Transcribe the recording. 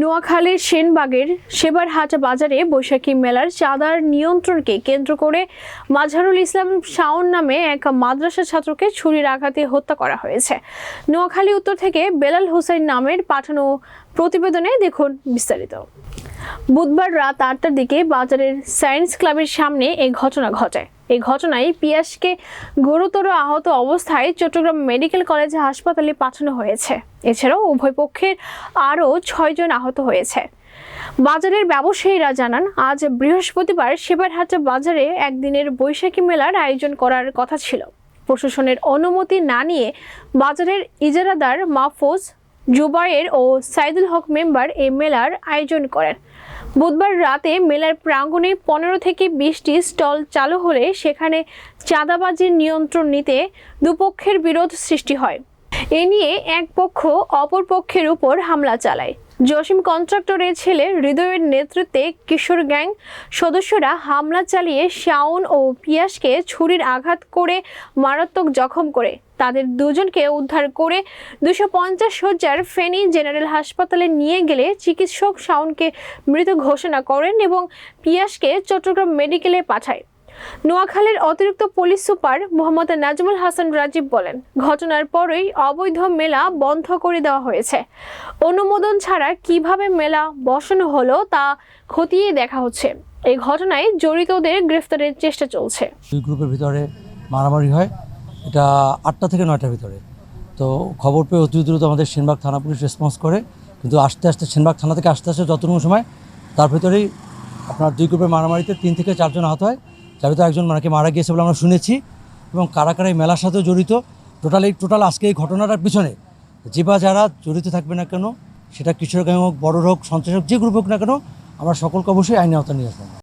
নোয়াখালীর সেনবাগের সেবারহাট বাজারে বৈশাখী মেলার চাঁদার নিয়ন্ত্রণকে কেন্দ্র করে মাঝারুল ইসলাম শাওন নামে এক মাদ্রাসা ছাত্রকে ছুরির আঘাতে হত্যা করা হয়েছে। নোয়াখালী উত্তর থেকে বেলাল হোসেন নামের পাঠানো প্রতিবেদনে দেখুন বিস্তারিত। বুধবার রাত আটটার দিকে বাজারের সায়েন্স ক্লাবের সামনে এই ঘটনা ঘটে। এই ঘটনায় পিয়াসকে গুরুতর আহত অবস্থায় চট্টগ্রাম মেডিকেল কলেজ হাসপাতালে পাঠানো হয়েছে। এছাড়াও উভয় পক্ষের আরও ছয়জন আহত হয়েছে। বাজারের ব্যবসায়ীরা জানান, আজ বৃহস্পতিবার সেবারহাট বাজারে একদিনের বৈশাখী মেলার আয়োজন করার কথা ছিল। প্রশাসনের অনুমতি না নিয়ে বাজারের ইজারাদার মাহফুজ জুবায়ের ও সাইদুল হক মেম্বার এই মেলার আয়োজন করেন। বুধবার রাতে মেলার প্রাঙ্গণে পনেরো থেকে বিশটি স্টল চালু হলে সেখানে চাঁদাবাজির নিয়ন্ত্রণ নিতে দুপক্ষের বিরোধ সৃষ্টি হয়। এ নিয়ে এক পক্ষ অপর পক্ষের উপর হামলা চালায়। জসিম কন্ট্রাক্টরের ছেলে হৃদয়ের নেতৃত্বে কিশোর গ্যাং সদস্যরা হামলা চালিয়ে শাওন ও পিয়াসকে ছুরির আঘাত করে মারাত্মক জখম করে। তাদের দুজনকে উদ্ধার করে দুশো পঞ্চাশ শয্যার ফেনী জেনারেল হাসপাতালে নিয়ে গেলে চিকিৎসক শাওনকে মৃত ঘোষণা করেন এবং পিয়াসকে চট্টগ্রাম মেডিকেলে পাঠায়। নোয়াখালীর অতিরিক্ত পুলিশ সুপার মোহাম্মদ নাজমুল হাসান রাজীব বলেন, ঘটনার পরেই অবৈধ মেলা বন্ধ করে দেওয়া হয়েছে। অনুমোদন ছাড়া কীভাবে মেলা বসানো হলো তা খতিয়ে দেখা হচ্ছে। এই ঘটনায় জড়িতদের গ্রেফতারের চেষ্টা চলছে। দুই গ্রুপের ভিতরে মারামারি হয়। এটা আটটা থেকে নয়টার ভিতরে। তো খবর পেয়ে অতি দ্রুত আমাদের সেনবাগ থানা পুলিশ রেসপন্স করে। কিন্তু আস্তে আস্তে সেনবাগ থানা থেকে আস্তে আস্তে যতটুকু সময়, তার ভিতরেই আপনার দুই গ্রুপের মারামারিতে তিন থেকে চারজন আহত হয়। যার ভিতরে একজন মারাকে মারা গিয়েছে বলে আমরা শুনেছি এবং কারা কারা এই মেলার সাথেও জড়িত, টোটাল এই টোটাল আজকে এই ঘটনাটার পিছনে যে বা যারা জড়িত থাকবে না কেন, সেটা কিশোর হোক, বড় হোক সন্ত্রাস হোক, যে গ্রুপ হোক না কেন, আমরা সকলকে অবশ্যই আইনের আওতা নিয়ে আসব।